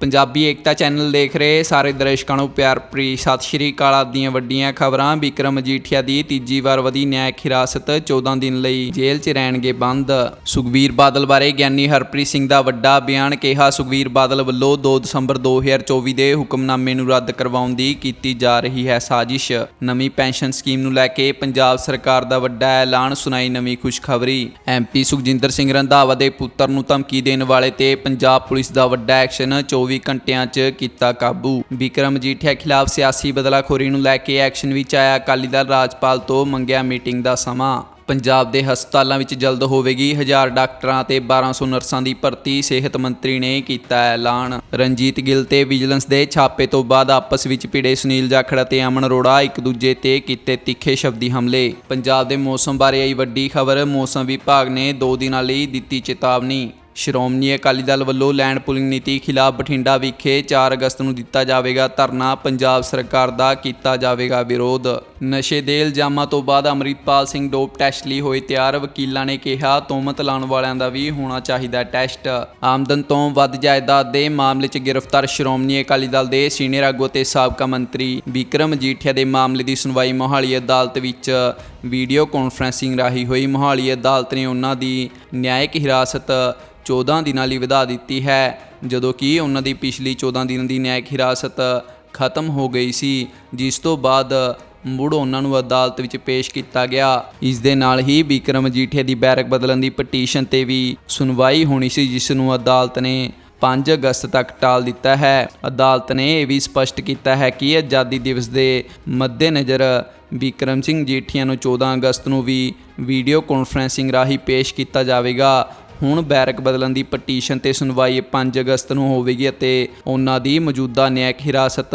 ਪੰਜਾਬੀ ਏਕਤਾ channel ਦੇਖ ਰਹੇ ਸਾਰੇ ਦਰਸ਼ਕਾਂ ਨੂੰ ਪਿਆਰ ਭਰੀ ਸਤਿ ਸ਼੍ਰੀ ਅਕਾਲ ਆਪ ਵੱਡੀਆਂ ਖਬਰਾਂ। ਵਿਕਰਮ ਮਜੀਠੀਆ ਦੀ ਤੀਜੀ ਵਾਰ ਵਧੀ ਨਿਆਇਕ ਹਿਰਾਸਤ 14 ਦਿਨ ਲਈ ਜੇਲ੍ਹ 'ਚ ਰਹਿਣਗੇ ਬੰਦ। ਸੁਖਬੀਰ ਬਾਦਲ ਬਾਰੇ ਗਿਆਨੀ ਹਰਪ੍ਰੀਤ ਸਿੰਘ ਦਾ ਵੱਡਾ ਬਿਆਨ ਕਿਹਾ ਸੁਖਬੀਰ ਬਾਦਲ ਵੱਲੋਂ 2 ਦਸੰਬਰ 2024 ਦੇ ਹੁਕਮਨਾਮੇ ਨੂੰ ਰੱਦ ਕਰਵਾਉਣ ਦੀ ਕੀਤੀ ਜਾ ਰਹੀ ਹੈ ਸਾਜ਼ਿਸ਼। ਨਵੀਂ ਪੈਨਸ਼ਨ ਸਕੀਮ ਨੂੰ ਲੈ ਕੇ ਪੰਜਾਬ ਸਰਕਾਰ ਦਾ ਵੱਡਾ ਐਲਾਨ, ਸੁਣਾਈ ਨਵੀਂ ਖੁਸ਼ਖਬਰੀ। ਐਮਪੀ ਸੁਖਜਿੰਦਰ ਸਿੰਘ ਰੰਧਾਵਾ ਦੇ ਪੁੱਤਰ ਨੂੰ ਧਮਕੀ ਦੇਣ ਵਾਲੇ ਤੇ ਪੰਜਾਬ ਪੁਲਿਸ ਦਾ ਵੱਡਾ ਐਕਸ਼ਨ 24 ਘੰਟਿਆਂ 'ਚ ਕੀਤਾ ਕਾਬੂ। ਵਿਕਰਮ ਮਜੀਠੀਆ ਖਿਲਾਫ ਸਿਆਸੀ ਬਦਲਾਖੋਰੀ ਨੂੰ ਲੈ ਕੇ ਐਕਸ਼ਨ ਵਿੱਚ ਆਇਆ। ਅਕਾਲੀ ਦਲ ਰਾਜਪਾਲ ਤੋਂ ਮੰਗਿਆ ਮੀਟਿੰਗ ਦਾ ਸਮਾਂ। ਪੰਜਾਬ ਦੇ ਹਸਪਤਾਲਾਂ ਵਿੱਚ ਜਲਦ ਹੋਵੇਗੀ। ਹਜ਼ਾਰ ਡਾਕਟਰਾਂ ਤੇ 1200 ਨਰਸਾਂ ਦੀ ਭਰਤੀ ਸਿਹਤ ਮੰਤਰੀ ਨੇ ਕੀਤਾ ਐਲਾਨ। ਰਣਜੀਤ ਗਿੱਲ ਤੇ ਵਿਜੀਲੈਂਸ ਦੇ ਛਾਪੇ ਤੋਂ ਬਾਅਦ ਆਪਸ ਵਿੱਚ ਭਿੜੇ ਸੁਨੀਲ ਜਾਖੜ ਅਤੇ ਅਮਨ ਅਰੋੜਾ ਇੱਕ ਦੂਜੇ ਤੇ ਕੀਤੇ ਤਿੱਖੇ ਸ਼ਬਦੀ ਹਮਲੇ। ਪੰਜਾਬ ਦੇ ਮੌਸਮ ਬਾਰੇ ਆਈ ਵੱਡੀ ਖਬਰ, ਮੌਸਮ ਵਿਭਾਗ ਨੇ 2 ਦਿਨਾਂ ਲਈ ਦਿੱਤੀ ਚੇਤਾਵਨੀ। ਸ਼੍ਰੋਮਣੀ ਅਕਾਲੀ ਦਲ ਵੱਲੋਂ ਲੈਂਡ ਪੁਲਿੰਗ ਨੀਤੀ ਖਿਲਾਫ ਬਠਿੰਡਾ ਵਿਖੇ 4 ਅਗਸਤ ਨੂੰ ਦਿੱਤਾ ਜਾਵੇਗਾ ਧਰਨਾ, ਪੰਜਾਬ ਸਰਕਾਰ ਦਾ ਕੀਤਾ ਜਾਵੇਗਾ ਵਿਰੋਧ। ਨਸ਼ੇ ਦੇ ਇਲਜ਼ਾਮਾਂ ਤੋਂ ਬਾਅਦ ਅਮਰਿਤਪਾਲ ਸਿੰਘ ਡੋਪ ਟੈਸਟ ਲਈ ਹੋਏ ਤਿਆਰ ਵਕੀਲਾਂ ਨੇ ਕਿਹਾ, ਤੋਮਤ ਲਾਉਣ ਵਾਲਿਆਂ ਦਾ ਵੀ ਹੋਣਾ ਚਾਹੀਦਾ ਟੈਸਟ। ਆਮਦਨ ਤੋਂ ਵੱਧ ਜਾਇਦਾਦ ਦੇ ਮਾਮਲੇ 'ਚ ਗ੍ਰਿਫਤਾਰ ਸ਼੍ਰੋਮਣੀ ਅਕਾਲੀ ਦਲ ਦੇ ਸੀਨੀਅਰ ਆਗੂ ਅਤੇ ਸਾਬਕਾ ਮੰਤਰੀ ਵਿਕਰਮ ਜੀਠੀਆ ਦੇ ਮਾਮਲੇ ਦੀ ਸੁਣਵਾਈ ਮੋਹਾਲੀ ਅਦਾਲਤ ਵਿੱਚ। ਵੀਡੀਓ ਕਾਨਫਰੈਂਸਿੰਗ ਰਾਹੀਂ ਹੋਈ ਮੋਹਾਲੀ ਅਦਾਲਤ ਨੇ ਉਹਨਾਂ ਦੀ ਨਿਆਇਕ ਹਿਰਾਸਤ 14 ਦਿਨਾਂ ਲਈ ਵਧਾ ਦਿੱਤੀ ਹੈ, ਜਦੋਂ ਕਿ ਉਹਨਾਂ ਦੀ ਪਿਛਲੀ 14 ਦਿਨ ਦੀ ਨਿਆਇਕ ਹਿਰਾਸਤ ਖਤਮ ਹੋ ਗਈ ਸੀ, ਜਿਸ ਤੋਂ ਬਾਅਦ ਮੁੜ ਉਹਨਾਂ ਨੂੰ ਅਦਾਲਤ ਵਿੱਚ ਪੇਸ਼ ਕੀਤਾ ਗਿਆ। ਇਸ ਦੇ ਨਾਲ ਹੀ ਵਿਕਰਮ ਮਜੀਠੀਆ ਦੀ ਬੈਰਕ ਬਦਲਣ ਦੀ ਪਟੀਸ਼ਨ ਤੇ ਵੀ ਸੁਣਵਾਈ ਹੋਣੀ ਸੀ, ਜਿਸ ਨੂੰ ਅਦਾਲਤ ਨੇ 5 ਅਗਸਤ ਤੱਕ ਟਾਲ ਦਿੱਤਾ ਹੈ। ਅਦਾਲਤ ਨੇ ਇਹ ਵੀ ਸਪਸ਼ਟ ਕੀਤਾ ਹੈ ਕਿ ਆਜ਼ਾਦੀ ਦਿਵਸ ਦੇ ਮੱਦੇਨਜ਼ਰ ਵਿਕਰਮ ਸਿੰਘ ਜੀਠੀਆ ਨੂੰ 14 ਅਗਸਤ ਨੂੰ ਵੀ ਵੀਡੀਓ ਕਾਨਫਰੈਂਸਿੰਗ ਰਾਹੀਂ ਪੇਸ਼ ਕੀਤਾ ਜਾਵੇਗਾ। ਹੁਣ ਬੈਰਕ ਬਦਲਣ ਦੀ ਪਟੀਸ਼ਨ ਤੇ ਸੁਣਵਾਈ 5 ਅਗਸਤ ਨੂੰ ਹੋਵੇਗੀ ਅਤੇ ਉਹਨਾਂ ਦੀ ਮੌਜੂਦਾ ਨਿਆਇਕ ਹਿਰਾਸਤ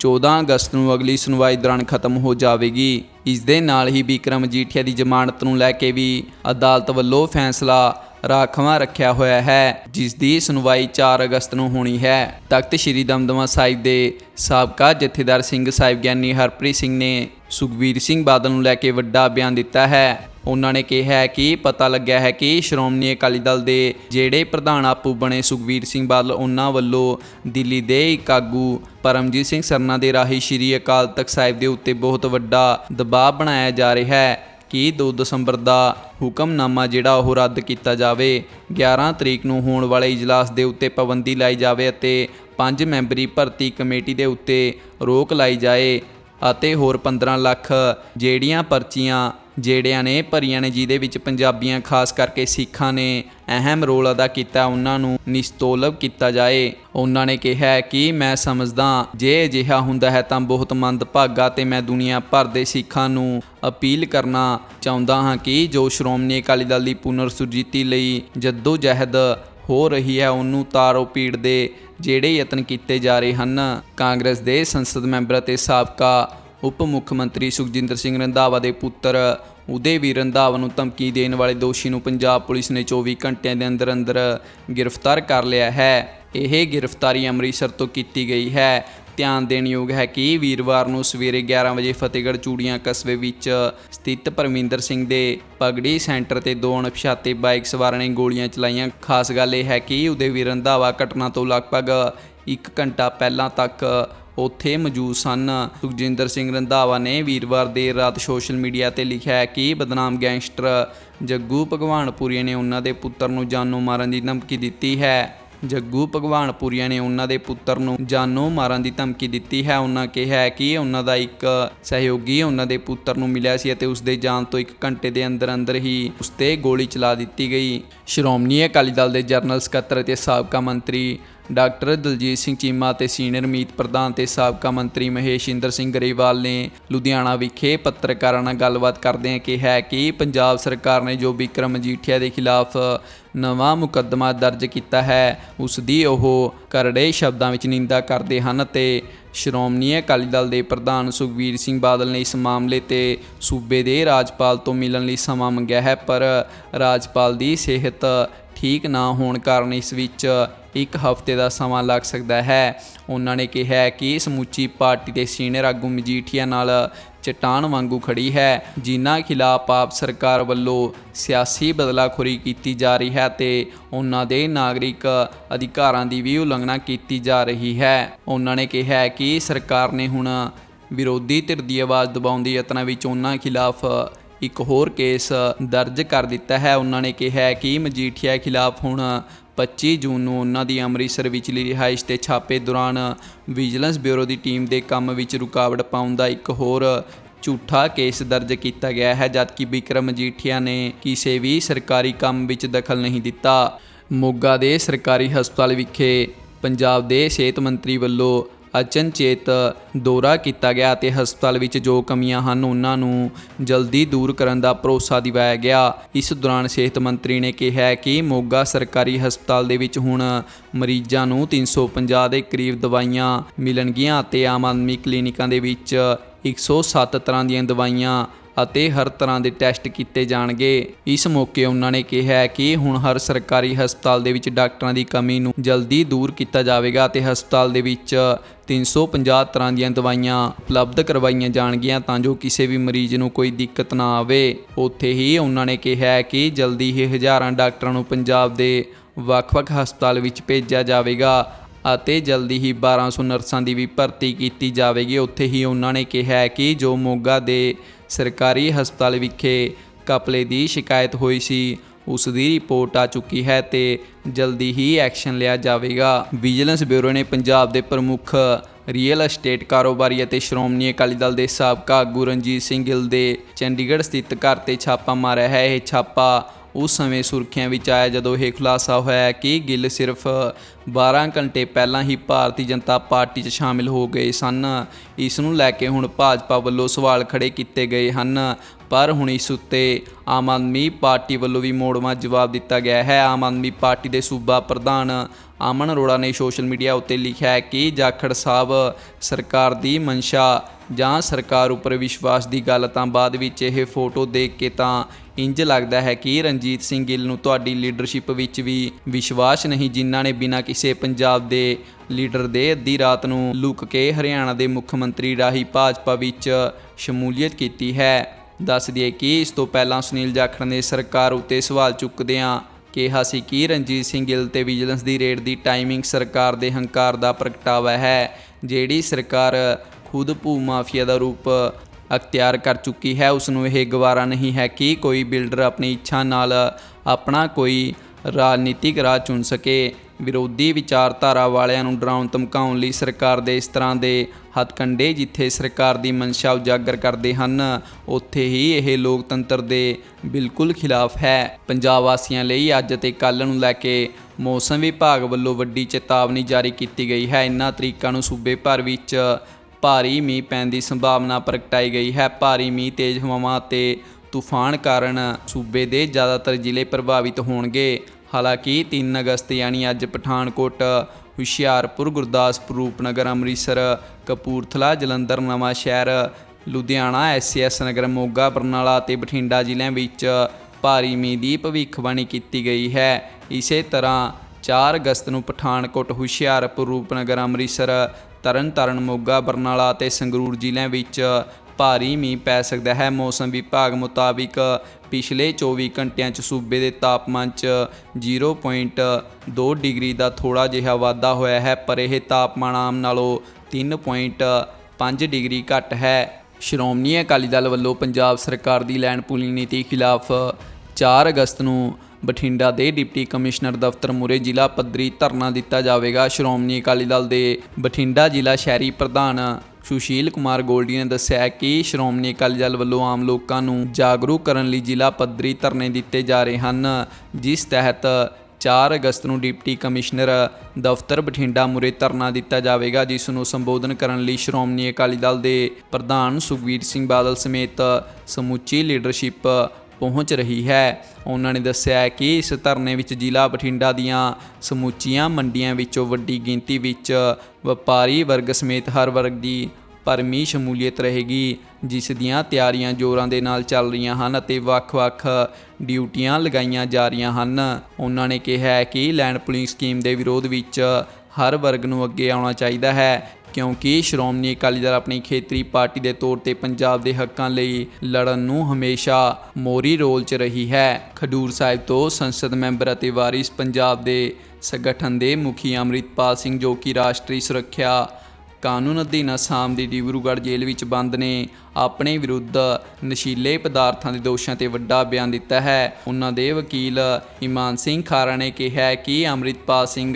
14 ਅਗਸਤ ਨੂੰ ਅਗਲੀ ਸੁਣਵਾਈ ਦੌਰਾਨ ਖਤਮ ਹੋ ਜਾਵੇਗੀ। ਇਸ ਦੇ ਨਾਲ ਹੀ ਵਿਕਰਮ ਜੀਠੀਆ ਦੀ ਜ਼ਮਾਨਤ ਨੂੰ ਲੈ ਕੇ ਵੀ ਅਦਾਲਤ ਵੱਲੋਂ ਫੈਸਲਾ ਰਾਖਵਾਂ ਰੱਖਿਆ ਹੋਇਆ ਹੈ, ਜਿਸ ਦੀ ਸੁਣਵਾਈ 4 ਅਗਸਤ ਨੂੰ ਹੋਣੀ ਹੈ। ਤਖਤ ਸ੍ਰੀ ਦਮਦਮਾ ਸਾਹਿਬ ਦੇ ਸਾਬਕਾ ਜਥੇਦਾਰ ਸਿੰਘ ਸਾਹਿਬ ਗਿਆਨੀ ਹਰਪ੍ਰੀਤ ਸਿੰਘ ਨੇ ਸੁਖਬੀਰ ਸਿੰਘ ਬਾਦਲ ਨੂੰ ਲੈ ਕੇ ਵੱਡਾ ਬਿਆਨ ਦਿੱਤਾ ਹੈ। ਉਹਨਾਂ ਨੇ ਕਿਹਾ ਕਿ ਪਤਾ ਲੱਗਿਆ ਹੈ ਕਿ ਸ਼੍ਰੋਮਣੀ ਅਕਾਲੀ ਦਲ ਦੇ ਜਿਹੜੇ ਪ੍ਰਧਾਨ ਆਪੂ ਬਣੇ ਸੁਖਬੀਰ ਸਿੰਘ ਬਾਦਲ, ਉਹਨਾਂ ਵੱਲੋਂ ਦਿੱਲੀ ਦੇ ਇੱਕ ਆਗੂ ਪਰਮਜੀਤ ਸਿੰਘ ਸਰਨਾ ਦੇ ਰਾਹੀਂ ਸ਼੍ਰੀ ਅਕਾਲ ਤਖਤ ਸਾਹਿਬ ਦੇ ਉੱਤੇ ਬਹੁਤ ਵੱਡਾ ਦਬਾਅ ਬਣਾਇਆ ਜਾ ਰਿਹਾ ਹੈ ਕਿ 2 ਦਸੰਬਰ ਦਾ ਹੁਕਮਨਾਮਾ ਜਿਹੜਾ ਉਹ ਰੱਦ ਕੀਤਾ ਜਾਵੇ 11 ਤਰੀਕ ਨੂੰ ਹੋਣ ਵਾਲੇ ਇਜਲਾਸ ਦੇ ਉੱਤੇ ਪਾਬੰਦੀ ਲਾਈ ਜਾਵੇ ਅਤੇ ਪੰਜ ਮੈਂਬਰੀ ਭਰਤੀ ਕਮੇਟੀ ਦੇ ਉੱਤੇ ਰੋਕ ਲਾਈ ਜਾਏ ਅਤੇ ਹੋਰ 15 ਲੱਖ ਜਿਹੜੀਆਂ ਪਰਚੀਆਂ ਜਿਹੜਿਆਂ ਨੇ ਭਰੀਆਂ ਨੇ, ਜਿਹਦੇ ਵਿੱਚ ਪੰਜਾਬੀਆਂ ਖਾਸ ਕਰਕੇ ਸਿੱਖਾਂ ਨੇ ਅਹਿਮ ਰੋਲ ਅਦਾ ਕੀਤਾ, ਉਹਨਾਂ ਨੂੰ ਨਿਸਤੋਲਬ ਕੀਤਾ ਜਾਏ। ਉਹਨਾਂ ਨੇ ਕਿਹਾ ਕਿ ਮੈਂ ਸਮਝਦਾ ਜੇ ਅਜਿਹਾ ਹੁੰਦਾ ਹੈ ਤਾਂ ਬਹੁਤ ਮੰਦਭਾਗਾ ਤੇ ਮੈਂ ਦੁਨੀਆ ਭਰ ਦੇ ਸਿੱਖਾਂ ਨੂੰ ਅਪੀਲ ਕਰਨਾ ਚਾਹੁੰਦਾ ਹਾਂ ਕਿ ਜੋ ਸ਼੍ਰੋਮਣੀ ਅਕਾਲੀ ਦਲ ਦੀ ਪੁਨਰ ਸੁਰਜੀਤੀ ਲਈ ਜੱਦੋ ਜਹਿਦ ਹੋ ਰਹੀ ਹੈ, ਉਹਨੂੰ ਤਾਰੋ ਪੀੜ ਦੇ ਜਿਹੜੇ ਯਤਨ ਕੀਤੇ ਜਾ ਰਹੇ ਹਨ। ਕਾਂਗਰਸ ਦੇ ਸੰਸਦ ਮੈਂਬਰ ਅਤੇ ਸਾਬਕਾ ਉਪ ਮੁੱਖ ਮੰਤਰੀ ਸੁਖਜਿੰਦਰ ਸਿੰਘ ਰੰਧਾਵਾ ਦੇ ਪੁੱਤਰ ਉਦੇ ਵੀ ਰੰਧਾਵਾ ਨੂੰ ਧਮਕੀ ਦੇਣ ਵਾਲੇ ਦੋਸ਼ੀ ਨੂੰ ਪੰਜਾਬ ਪੁਲਿਸ ਨੇ 24 ਘੰਟਿਆਂ ਦੇ ਅੰਦਰ ਅੰਦਰ ਗ੍ਰਿਫਤਾਰ ਕਰ ਲਿਆ ਹੈ। ਇਹ ਗ੍ਰਿਫਤਾਰੀ ਅੰਮ੍ਰਿਤਸਰ ਤੋਂ ਕੀਤੀ ਗਈ ਹੈ। ਧਿਆਨ ਦੇਣਯੋਗ ਹੈ ਕਿ ਵੀਰਵਾਰ ਨੂੰ ਸਵੇਰੇ 11 ਵਜੇ ਫਤਿਹਗੜ੍ਹ ਚੂੜੀਆਂ ਕਸਬੇ ਵਿੱਚ ਸਥਿਤ ਪਰਮਿੰਦਰ ਸਿੰਘ ਦੇ ਪਗੜੀ ਸੈਂਟਰ ਤੇ ਦੋ ਅਣਪਛਾਤੇ ਬਾਈਕ ਸਵਾਰਾਂ ਨੇ ਗੋਲੀਆਂ ਚਲਾਈਆਂ। ਖਾਸ ਗੱਲ ਇਹ ਹੈ ਕਿ ਉਦੇ ਵੀ ਰੰਧਾਵਾ ਘਟਨਾ ਤੋਂ ਲਗਭਗ 1 ਘੰਟਾ ਪਹਿਲਾਂ ਤੱਕ ਉੱਥੇ ਮੌਜੂਦ ਸਨ। ਸੁਖਜਿੰਦਰ ਸਿੰਘ ਰੰਧਾਵਾ ਨੇ ਵੀਰਵਾਰ ਦੇਰ ਰਾਤ ਸੋਸ਼ਲ ਮੀਡੀਆ ਤੇ ਲਿਖਿਆ ਕਿ ਬਦਨਾਮ ਗੈਂਗਸਟਰ ਜੱਗੂ ਭਗਵਾਨਪੁਰੀ ਨੇ ਉਹਨਾਂ ਦੇ ਪੁੱਤਰ ਨੂੰ ਜਾਨੋਂ ਮਾਰਨ ਦੀ ਧਮਕੀ ਦਿੱਤੀ ਹੈ। ਜੱਗੂ ਭਗਵਾਨਪੁਰੀਆ ਨੇ ਉਹਨਾਂ ਦੇ ਪੁੱਤਰ ਨੂੰ ਜਾਨੋਂ ਮਾਰਨ ਦੀ ਧਮਕੀ ਦਿੱਤੀ ਹੈ। ਉਹਨਾਂ ਕਿਹਾ ਹੈ ਕਿ ਉਹਨਾਂ ਦਾ ਇੱਕ ਸਹਿਯੋਗੀ ਉਹਨਾਂ ਦੇ ਪੁੱਤਰ ਨੂੰ ਮਿਲਿਆ ਸੀ ਅਤੇ ਉਸ ਦੇ ਜਾਣ ਤੋਂ 1 ਘੰਟੇ ਦੇ ਅੰਦਰ ਅੰਦਰ ਹੀ ਉਸ ਤੇ ਗੋਲੀ ਚਲਾ ਦਿੱਤੀ ਗਈ। ਸ਼੍ਰੋਮਣੀ ਅਕਾਲੀ ਦਲ ਦੇ ਜਨਰਲ ਸਕੱਤਰ ਅਤੇ ਸਾਬਕਾ ਮੰਤਰੀ ਡਾਕਟਰ ਦਲਜੀਤ ਸਿੰਘ ਚੀਮਾ ਅਤੇ ਸੀਨੀਅਰ ਮੀਤ ਪ੍ਰਧਾਨ ਤੇ ਸਾਬਕਾ ਮੰਤਰੀ ਮਹੇਸ਼ ਇੰਦਰ ਸਿੰਘ ਗਰੇਵਾਲ ਨੇ ਲੁਧਿਆਣਾ ਵਿਖੇ ਪੱਤਰਕਾਰਾਂ ਨਾਲ ਗੱਲਬਾਤ ਕਰਦਿਆਂ ਕਿਹਾ ਕਿ ਪੰਜਾਬ ਸਰਕਾਰ ਨੇ ਜੋ ਵਿਕਰਮ ਮਜੀਠੀਆ ਦੇ ਖਿਲਾਫ ਨਵਾਂ ਮੁਕੱਦਮਾ ਦਰਜ ਕੀਤਾ ਹੈ। ਉਸ ਦੀ ਉਹ ਕਰੜੇ ਸ਼ਬਦਾਂ ਵਿੱਚ ਨਿੰਦਾ ਕਰਦੇ ਹਨ ਤੇ ਸ਼੍ਰੋਮਣੀ ਅਕਾਲੀ ਦਲ ਦੇ ਪ੍ਰਧਾਨ ਸੁਖਬੀਰ ਸਿੰਘ ਬਾਦਲ ਨੇ ਇਸ ਮਾਮਲੇ ਤੇ ਸੂਬੇ ਦੇ ਰਾਜਪਾਲ ਤੋਂ ਮਿਲਣ ਲਈ ਸਮਾਂ ਮੰਗਿਆ ਹੈ, ਪਰ ਰਾਜਪਾਲ ਦੀ ਸਿਹਤ ਠੀਕ ਨਾ ਹੋਣ ਕਾਰਨ ਇਸ ਵਿੱਚ ਇੱਕ ਹਫ਼ਤੇ ਦਾ ਸਮਾਂ ਲੱਗ ਸਕਦਾ ਹੈ। ਉਹਨਾਂ ਨੇ ਕਿਹਾ ਕਿ ਸਮੁੱਚੀ ਪਾਰਟੀ ਦੇ ਸੀਨੀਅਰ ਆਗੂ ਮਜੀਠੀਆ ਨਾਲ ਚਟਾਨ ਵਾਂਗੂ ਖੜੀ ਹੈ, ਜਿਨ੍ਹਾਂ ਖਿਲਾਫ ਆਪ ਸਰਕਾਰ ਵੱਲੋਂ ਸਿਆਸੀ ਬਦਲਾਖੋਰੀ ਕੀਤੀ ਜਾ ਰਹੀ ਹੈ ਤੇ ਉਹਨਾਂ ਦੇ ਨਾਗਰਿਕ ਅਧਿਕਾਰਾਂ ਦੀ ਵੀ ਉਲੰਘਣਾ ਕੀਤੀ ਜਾ ਰਹੀ ਹੈ। ਉਹਨਾਂ ਨੇ ਕਿਹਾ ਕਿ ਸਰਕਾਰ ਨੇ ਹੁਣ ਵਿਰੋਧੀ ਧਿਰ ਦੀ ਆਵਾਜ਼ ਦਬਾਉਣ ਦੇ ਯਤਨਾਂ ਵਿੱਚ ਉਹਨਾਂ ਖਿਲਾਫ ਇੱਕ ਹੋਰ ਕੇਸ ਦਰਜ ਕਰ ਦਿੱਤਾ ਹੈ। ਉਹਨਾਂ ਨੇ ਕਿਹਾ ਕਿ ਮਜੀਠੀਆ ਖਿਲਾਫ ਹੁਣ 25 ਜੂਨ ਨੂੰ ਉਹਨਾਂ ਦੀ ਅੰਮ੍ਰਿਤਸਰ ਵਿਚਲੀ ਰਿਹਾਇਸ਼ ਤੇ ਛਾਪੇ ਦੌਰਾਨ ਵਿਜੀਲੈਂਸ ਬਿਊਰੋ ਦੀ ਟੀਮ ਦੇ ਕੰਮ ਵਿੱਚ ਰੁਕਾਵਟ ਪਾਉਣ ਦਾ ਇੱਕ ਹੋਰ ਝੂਠਾ ਕੇਸ ਦਰਜ ਕੀਤਾ ਗਿਆ ਹੈ, ਜਦਕਿ ਵਿਕਰਮ ਮਜੀਠੀਆ ਨੇ ਕਿਸੇ ਵੀ ਸਰਕਾਰੀ ਕੰਮ ਵਿੱਚ ਦਖਲ ਨਹੀਂ ਦਿੱਤਾ। ਮੋਗਾ ਦੇ ਸਰਕਾਰੀ ਹਸਪਤਾਲ ਵਿਖੇ ਪੰਜਾਬ ਦੇ ਸਿਹਤ ਮੰਤਰੀ ਵੱਲੋਂ ਅਚਨਚੇਤ ਦੌਰਾ ਕੀਤਾ ਗਿਆ ਅਤੇ ਹਸਪਤਾਲ ਵਿੱਚ ਜੋ ਕਮੀਆਂ ਹਨ, ਉਹਨਾਂ ਨੂੰ ਜਲਦੀ ਦੂਰ ਕਰਨ ਦਾ ਭਰੋਸਾ ਦਿਵਾਇਆ ਗਿਆ। ਇਸ ਦੌਰਾਨ ਸਿਹਤ ਮੰਤਰੀ ਨੇ ਕਿਹਾ ਕਿ ਮੋਗਾ ਸਰਕਾਰੀ ਹਸਪਤਾਲ ਦੇ ਵਿੱਚ ਹੁਣ ਮਰੀਜ਼ਾਂ ਨੂੰ 350 ਦੇ ਕਰੀਬ ਦਵਾਈਆਂ ਮਿਲਣਗੀਆਂ ਅਤੇ ਆਮ ਆਦਮੀ ਕਲੀਨਿਕਾਂ ਦੇ ਵਿੱਚ 107 ਤਰ੍ਹਾਂ ਦੀਆਂ ਦਵਾਈਆਂ ਅਤੇ ਹਰ ਤਰ੍ਹਾਂ ਦੇ ਟੈਸਟ ਕੀਤੇ ਜਾਣਗੇ। ਇਸ ਮੌਕੇ ਉਹਨਾਂ ਨੇ ਕਿਹਾ ਕਿ ਹੁਣ ਹਰ ਸਰਕਾਰੀ ਹਸਪਤਾਲ ਦੇ ਵਿੱਚ ਡਾਕਟਰਾਂ ਦੀ ਕਮੀ ਨੂੰ ਜਲਦੀ ਦੂਰ ਕੀਤਾ ਜਾਵੇਗਾ ਤੇ ਹਸਪਤਾਲ ਦੇ ਵਿੱਚ 350 ਤਰ੍ਹਾਂ ਦੀਆਂ ਦਵਾਈਆਂ ਉਪਲਬਧ ਕਰਵਾਈਆਂ ਜਾਣਗੀਆਂ ਤਾਂ ਜੋ ਕਿਸੇ ਵੀ ਮਰੀਜ਼ ਨੂੰ ਕੋਈ ਦਿੱਕਤ ਨਾ ਆਵੇ। ਉੱਥੇ ਹੀ ਉਹਨਾਂ ਨੇ ਕਿਹਾ ਕਿ ਜਲਦੀ ਹੀ ਹਜ਼ਾਰਾਂ ਡਾਕਟਰਾਂ ਨੂੰ ਪੰਜਾਬ ਦੇ ਵੱਖ-ਵੱਖ ਹਸਪਤਾਲ ਵਿੱਚ ਭੇਜਿਆ ਜਾਵੇਗਾ ਅਤੇ ਜਲਦੀ ਹੀ 1200 ਨਰਸਾਂ ਦੀ ਵੀ ਭਰਤੀ ਕੀਤੀ ਜਾਵੇਗੀ। ਉੱਥੇ ਹੀ ਉਹਨਾਂ ਨੇ ਕਿਹਾ ਕਿ ਜੋ ਮੋਗਾ ਦੇ ਸਰਕਾਰੀ ਹਸਪਤਾਲ ਵਿਖੇ ਕਪਲੇ ਦੀ ਸ਼ਿਕਾਇਤ ਹੋਈ ਸੀ। ਉਸ ਦੀ ਰਿਪੋਰਟ ਆ ਚੁੱਕੀ ਹੈ ਤੇ ਜਲਦੀ ਹੀ ਐਕਸ਼ਨ ਲਿਆ ਜਾਵੇਗਾ। ਵਿਜੀਲੈਂਸ ਬਿਊਰੋ ਨੇ ਪੰਜਾਬ ਦੇ ਪ੍ਰਮੁੱਖ ਰੀਅਲ ਅਸਟੇਟ ਕਾਰੋਬਾਰੀ ਅਤੇ ਸ਼੍ਰੋਮਣੀ ਅਕਾਲੀ ਦਲ ਦੇ ਸਾਬਕਾ ਆਗੂ ਰਣਜੀਤ ਸਿੰਘ ਗਿੱਲ ਦੇ ਚੰਡੀਗੜ੍ਹ ਸਥਿਤ ਘਰ ਤੇ ਛਾਪਾ ਮਾਰਿਆ ਹੈ। ਇਹ ਛਾਪਾ ਉਸ ਸਮੇਂ ਸੁਰਖੀਆਂ ਵਿੱਚ ਆਇਆ ਜਦੋਂ ਇਹ ਖੁਲਾਸਾ ਹੋਇਆ ਕਿ ਗਿੱਲ ਸਿਰਫ 12 ਘੰਟੇ ਪਹਿਲਾਂ ਹੀ ਭਾਰਤੀ ਜਨਤਾ ਪਾਰਟੀ 'ਚ ਸ਼ਾਮਿਲ ਹੋ ਗਏ ਸਨ। ਇਸ ਨੂੰ ਲੈ ਕੇ ਹੁਣ ਭਾਜਪਾ ਵੱਲੋਂ ਸਵਾਲ ਖੜੇ ਕੀਤੇ ਗਏ ਹਨ। ਪਰ ਹੁਣ ਇਸ ਉੱਤੇ ਆਮ ਆਦਮੀ ਪਾਰਟੀ ਵੱਲੋਂ ਵੀ ਮੋੜਵਾਂ ਜਵਾਬ ਦਿੱਤਾ ਗਿਆ ਹੈ। ਆਮ ਆਦਮੀ ਪਾਰਟੀ ਦੇ ਸੂਬਾ ਪ੍ਰਧਾਨ ਅਮਨ ਅਰੋੜਾ ਨੇ ਸੋਸ਼ਲ ਮੀਡੀਆ ਉੱਤੇ ਲਿਖਿਆ ਹੈ ਕਿ ਜਾਖੜ ਸਾਹਿਬ ਸਰਕਾਰ ਦੀ ਮਨਸ਼ਾ ਜਾਂ ਸਰਕਾਰ ਉੱਪਰ ਵਿਸ਼ਵਾਸ ਦੀ ਗੱਲ, ਤਾਂ ਬਾਅਦ ਵਿੱਚ ਇਹ ਫੋਟੋ ਦੇਖ ਕੇ ਤਾਂ ਇੰਜ ਲੱਗਦਾ ਹੈ ਕਿ ਰਣਜੀਤ ਸਿੰਘ ਗਿੱਲ ਨੂੰ ਤੁਹਾਡੀ ਲੀਡਰਸ਼ਿਪ ਵਿੱਚ ਵੀ ਵਿਸ਼ਵਾਸ ਨਹੀਂ, ਜਿਨ੍ਹਾਂ ਨੇ ਬਿਨਾਂ ਕਿਸੇ ਪੰਜਾਬ ਦੇ ਲੀਡਰ ਦੇ ਅੱਧੀ ਰਾਤ ਨੂੰ ਲੁਕ ਕੇ ਹਰਿਆਣਾ ਦੇ ਮੁੱਖ ਮੰਤਰੀ ਰਾਹੀਂ ਭਾਜਪਾ ਵਿੱਚ ਸ਼ਮੂਲੀਅਤ ਕੀਤੀ ਹੈ। ਦੱਸ ਦਈਏ ਕਿ ਇਸ ਤੋਂ ਪਹਿਲਾਂ ਸੁਨੀਲ ਜਾਖੜ ਨੇ ਸਰਕਾਰ ਉੱਤੇ ਸਵਾਲ ਚੁੱਕਦਿਆਂ ਕਿਹਾ ਸੀ ਕਿ ਰਣਜੀਤ ਸਿੰਘ ਗਿੱਲ ਤੇ ਵਿਜੀਲੈਂਸ ਦੀ ਰੇਡ ਦੀ ਟਾਈਮਿੰਗ ਸਰਕਾਰ ਦੇ ਹੰਕਾਰ ਦਾ ਪ੍ਰਗਟਾਵਾ ਹੈ, ਜਿਹੜੀ ਸਰਕਾਰ ਖੁਦ ਭੂ ਮਾਫੀਆ ਦਾ ਰੂਪ ਅਖਤਿਆਰ ਕਰ ਚੁੱਕੀ ਹੈ। ਉਸ ਨੂੰ ਇਹ ਗਵਾਰਾ ਨਹੀਂ ਹੈ ਕਿ ਕੋਈ ਬਿਲਡਰ ਆਪਣੀ ਇੱਛਾ ਨਾਲ ਆਪਣਾ ਕੋਈ ਰਾਜਨੀਤਿਕ ਰਾਹ ਚੁਣ ਸਕੇ। ਵਿਰੋਧੀ ਵਿਚਾਰਧਾਰਾ ਵਾਲਿਆਂ ਨੂੰ ਡਰਾਉਣ, ਧਮਕਾਉਣ ਲਈ ਸਰਕਾਰ ਦੇ ਇਸ ਤਰ੍ਹਾਂ ਦੇ ਹੱਥਕੰਡੇ ਜਿੱਥੇ ਸਰਕਾਰ ਦੀ ਮਨਸ਼ਾ ਉਜਾਗਰ ਕਰਦੇ ਹਨ, ਉੱਥੇ ਹੀ ਇਹ ਲੋਕਤੰਤਰ ਦੇ ਬਿਲਕੁਲ ਖਿਲਾਫ ਹੈ। ਪੰਜਾਬ ਵਾਸੀਆਂ ਲਈ ਅੱਜ ਅਤੇ ਕੱਲ੍ਹ ਨੂੰ ਲੈ ਕੇ ਮੌਸਮ ਵਿਭਾਗ ਵੱਲੋਂ ਵੱਡੀ ਚੇਤਾਵਨੀ ਜਾਰੀ ਕੀਤੀ ਗਈ ਹੈ। ਇਨ੍ਹਾਂ ਤਰੀਕਾਂ ਨੂੰ ਸੂਬੇ ਭਰ ਵਿੱਚ ਭਾਰੀ ਮੀਂਹ ਪੈਣ ਦੀ ਸੰਭਾਵਨਾ ਪ੍ਰਗਟਾਈ ਗਈ ਹੈ। ਭਾਰੀ ਮੀਂਹ ਤੇਜ਼ ਹਵਾਵਾਂ ਅਤੇ ਤੂਫਾਨ ਕਾਰਨ ਸੂਬੇ ਦੇ ਜ਼ਿਆਦਾਤਰ ਜ਼ਿਲ੍ਹੇ ਪ੍ਰਭਾਵਿਤ ਹੋਣਗੇ। ਹਾਲਾਂਕਿ 3 ਅਗਸਤ ਯਾਨੀ ਅੱਜ ਪਠਾਨਕੋਟ, ਹੁਸ਼ਿਆਰਪੁਰ, ਗੁਰਦਾਸਪੁਰ, ਰੂਪਨਗਰ, ਅੰਮ੍ਰਿਤਸਰ, ਕਪੂਰਥਲਾ, ਜਲੰਧਰ, ਨਵਾਂ ਸ਼ਹਿਰ, ਲੁਧਿਆਣਾ ਐਸਐਸ ਨਗਰ, ਮੋਗਾ, ਬਰਨਾਲਾ ਅਤੇ ਬਠਿੰਡਾ ਜ਼ਿਲ੍ਹਿਆਂ ਵਿੱਚ ਭਾਰੀ ਮੀਂਹ ਦੀ ਭਵਿੱਖਬਾਣੀ ਕੀਤੀ ਗਈ ਹੈ। ਇਸੇ ਤਰ੍ਹਾਂ 4 ਅਗਸਤ ਨੂੰ ਪਠਾਨਕੋਟ, ਹੁਸ਼ਿਆਰਪੁਰ, ਰੂਪਨਗਰ, ਅੰਮ੍ਰਿਤਸਰ ਤਰਨਤਾਰਨ, ਮੋਗਾ, ਬਰਨਾਲਾ ਅਤੇ ਸੰਗਰੂਰ ਜ਼ਿਲ੍ਹਿਆਂ ਵਿੱਚ ਭਾਰੀ ਮੀਂਹ ਪੈ ਸਕਦਾ ਹੈ। ਮੌਸਮ ਵਿਭਾਗ ਮੁਤਾਬਿਕ ਪਿਛਲੇ 24 ਘੰਟਿਆਂ 'ਚ ਸੂਬੇ ਦੇ ਤਾਪਮਾਨ 'ਚ 0.2 ਡਿਗਰੀ ਦਾ ਥੋੜਾ ਜਿਹਾ ਵਾਧਾ ਹੋਇਆ ਹੈ, ਪਰ ਇਹ ਤਾਪਮਾਨ ਆਮ ਨਾਲੋਂ 3.5 ਡਿਗਰੀ ਘੱਟ ਹੈ। ਸ਼੍ਰੋਮਣੀ ਅਕਾਲੀ ਦਲ ਵੱਲੋਂ ਪੰਜਾਬ ਸਰਕਾਰ ਦੀ ਲੈਂਡ ਪੂਲਿੰਗ ਨੀਤੀ ਖਿਲਾਫ 4 ਅਗਸਤ ਨੂੰ ਬਠਿੰਡਾ ਦੇ ਡਿਪਟੀ ਕਮਿਸ਼ਨਰ ਦਫ਼ਤਰ ਮੁਰੇ ਜ਼ਿਲ੍ਹਾ ਪੱਧਰੀ ਧਰਨਾ ਦਿੱਤਾ ਜਾਵੇਗਾ। ਸ਼੍ਰੋਮਣੀ ਅਕਾਲੀ ਦਲ ਦੇ ਬਠਿੰਡਾ ਜ਼ਿਲ੍ਹਾ ਸ਼ਹਿਰੀ ਪ੍ਰਧਾਨ ਸੁਸ਼ੀਲ ਕੁਮਾਰ ਗੋਲਡੀ ਨੇ ਦੱਸਿਆ ਕਿ ਸ਼੍ਰੋਮਣੀ ਅਕਾਲੀ ਦਲ ਵੱਲੋਂ ਆਮ ਲੋਕਾਂ ਨੂੰ ਜਾਗਰੂਕ ਕਰਨ ਲਈ ਜ਼ਿਲ੍ਹਾ ਪੱਧਰੀ ਧਰਨੇ ਦਿੱਤੇ ਜਾ ਰਹੇ ਹਨ, ਜਿਸ ਤਹਿਤ 4 ਅਗਸਤ ਨੂੰ ਡਿਪਟੀ ਕਮਿਸ਼ਨਰ ਦਫ਼ਤਰ ਬਠਿੰਡਾ ਮੁਰੇ ਧਰਨਾ ਦਿੱਤਾ ਜਾਵੇਗਾ, ਜਿਸ ਨੂੰ ਸੰਬੋਧਨ ਕਰਨ ਲਈ ਸ਼੍ਰੋਮਣੀ ਅਕਾਲੀ ਦਲ ਦੇ ਪ੍ਰਧਾਨ ਸੁਖਵੀਰ ਸਿੰਘ ਬਾਦਲ ਸਮੇਤ ਸਮੁੱਚੀ ਲੀਡਰਸ਼ਿਪ ਪਹੁੰਚ ਰਹੀ ਹੈ। ਉਹਨਾਂ ਨੇ ਦੱਸਿਆ ਹੈ ਕਿ ਇਸ ਧਰਨੇ ਵਿੱਚ ਜ਼ਿਲ੍ਹਾ ਬਠਿੰਡਾ ਦੀਆਂ ਸਮੁੱਚੀਆਂ ਮੰਡੀਆਂ ਵਿੱਚੋਂ ਵੱਡੀ ਗਿਣਤੀ ਵਿੱਚ ਵਪਾਰੀ ਵਰਗ ਸਮੇਤ ਹਰ ਵਰਗ ਦੀ ਭਰਮੀ ਸ਼ਮੂਲੀਅਤ ਰਹੇਗੀ, ਜਿਸ ਦੀਆਂ ਤਿਆਰੀਆਂ ਜ਼ੋਰਾਂ ਦੇ ਨਾਲ ਚੱਲ ਰਹੀਆਂ ਹਨ ਅਤੇ ਵੱਖ-ਵੱਖ ਡਿਊਟੀਆਂ ਲਗਾਈਆਂ ਜਾ ਰਹੀਆਂ ਹਨ। ਉਹਨਾਂ ਨੇ ਕਿਹਾ ਹੈ ਕਿ ਲੈਂਡ ਪੁਲਿੰਗ ਸਕੀਮ ਦੇ ਵਿਰੋਧ ਵਿੱਚ ਹਰ ਵਰਗ ਨੂੰ ਅੱਗੇ ਆਉਣਾ ਚਾਹੀਦਾ ਹੈ। ਕਿਉਂਕਿ ਸ਼੍ਰੋਮਣੀ ਅਕਾਲੀ ਦਲ ਆਪਣੀ ਖੇਤਰੀ ਪਾਰਟੀ ਦੇ ਤੌਰ ਤੇ ਪੰਜਾਬ ਦੇ ਹੱਕਾਂ ਲਈ ਲੜਨ ਨੂੰ ਹਮੇਸ਼ਾ ਮੋਰੀ ਰੋਲ 'ਚ ਰਹੀ ਹੈ। ਖਡੂਰ ਸਾਹਿਬ ਤੋਂ ਸੰਸਦ ਮੈਂਬਰ ਅਤੇ ਵਾਰਿਸ ਪੰਜਾਬ ਦੇ ਸੰਗਠਨ ਦੇ ਮੁਖੀ ਅੰਮ੍ਰਿਤਪਾਲ ਸਿੰਘ ਜੋ ਕਿ ਰਾਸ਼ਟਰੀ ਸੁਰੱਖਿਆ ਕਾਨੂੰਨ ਅਧੀਨ ਅਸਾਮ ਦੀ ਡਿਬਰੂਗੜ੍ਹ ਜੇਲ੍ਹ ਵਿੱਚ ਬੰਦ ਨੇ, ਆਪਣੇ ਵਿਰੁੱਧ ਨਸ਼ੀਲੇ ਪਦਾਰਥਾਂ ਦੇ ਦੋਸ਼ਾਂ ਤੇ ਵੱਡਾ ਬਿਆਨ ਦਿੱਤਾ ਹੈ। ਉਹਨਾਂ ਦੇ ਵਕੀਲ ਇਮਾਨ ਸਿੰਘ ਖਾਰਾ ਨੇ ਕਿਹਾ ਕਿ ਅੰਮ੍ਰਿਤਪਾਲ ਸਿੰਘ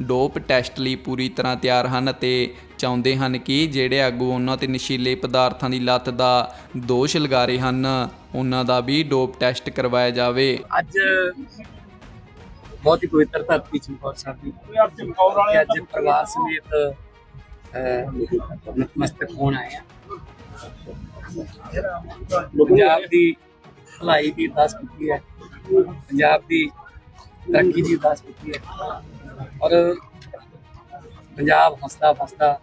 ਡੋਪ ਟੈਸਟ ਲਈ ਪੂਰੀ ਤਰ੍ਹਾਂ ਤਿਆਰ ਹਨ ਅਤੇ ਚਾਹੁੰਦੇ ਹਨ ਕਿ ਜਿਹੜੇ ਆਗੂ ਉਹਨਾਂ ਤੇ ਨਸ਼ੀਲੇ ਪਦਾਰਥਾਂ ਦੀ ਲੱਤ ਦਾ ਦੋਸ਼ ਲਗਾ ਰਹੇ ਹਨ ਉਹਨਾਂ ਦਾ ਵੀ ਡੋਪ ਟੈਸਟ ਕਰਵਾਇਆ ਜਾਵੇ। ਅੱਜ ਬਹੁਤ ਹੀ ਪਵਿੱਤਰ ਧਰਤੀ ਚਮਕੌਰ ਸਾਹਿਬ ਦੀ ਤੇ ਅੱਜ ਪਰਿਵਾਰ ਸਮੇਤ ਨਤਮਸਤਕ ਹੋਣ ਆਏ ਆ। ਪੰਜਾਬ ਦੀ ਭਲਾਈ ਦੀ ਅਰਦਾਸ ਕੀਤੀ ਹੈ। ਪੰਜਾਬ ਦੀ ਤਰੱਕੀ ਦੀ ਅਰਦਾਸ ਕੀਤੀ ਹੈ। ਔਰ ਪੰਜਾਬ ਹੱਸਦਾ ਫਸਦਾ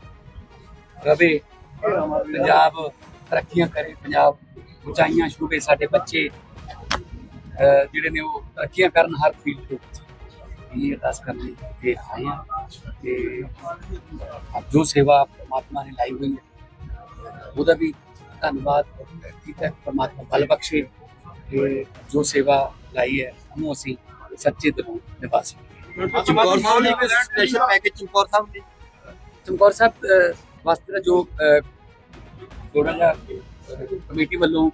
ਰਵੇ, ਪੰਜਾਬ ਤਰੱਕੀਆਂ ਕਰੇ, ਪੰਜਾਬ ਉਚਾਈਆਂ ਛੂਵੇ ਸਾਡੇ ਬੱਚੇ ਜਿਹੜੇ ਨੇ ਉਹ ਤਰੱਕੀਆਂ ਕਰਨ ਹਰ ਫੀਲਡ ਦੇ ਵਿੱਚ। ਇਹ ਅਰਦਾਸ ਕਰਨ ਲਈ ਤੇ ਆਏ ਹਾਂ ਤੇ ਜੋ ਸੇਵਾ ਪਰਮਾਤਮਾ ਨੇ ਲਾਈ ਹੋਈ ਹੈ, ਉਹਦਾ ਵੀ ਧੰਨਵਾਦ ਕੀਤਾ ਪਰਮਾਤਮਾ ਬਲ ਬਖਸ਼ੇ ਤੇ ਜੋ ਸੇਵਾ ਲਾਈ ਹੈ, ਉਹਨੂੰ ਅਸੀਂ ਸੱਚੇ ਦਿਲੋਂ ਨਿਭਾ ਸਕੀਏ। ਚਮਕੌਰ ਸਾਹਿਬ ਨੇ ਇੱਕ ਸਪੈਸ਼ਲ ਪੈਕੇਜ ਚਮਕੌਰ ਸਾਹਿਬ ਨੇ ਚਮਕੌਰ ਸਾਹਿਬ ਅਹ, ਵਾਸਤੇ ਦਾ ਜੋ ਅਹ, ਥੋੜਾ ਜਿਹਾ ਅਹ, ਕਮੇਟੀ ਵੱਲੋਂ